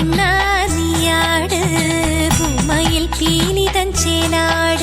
கண்ணா நீயாடு பூமையில் பீனி தஞ்சேனாடு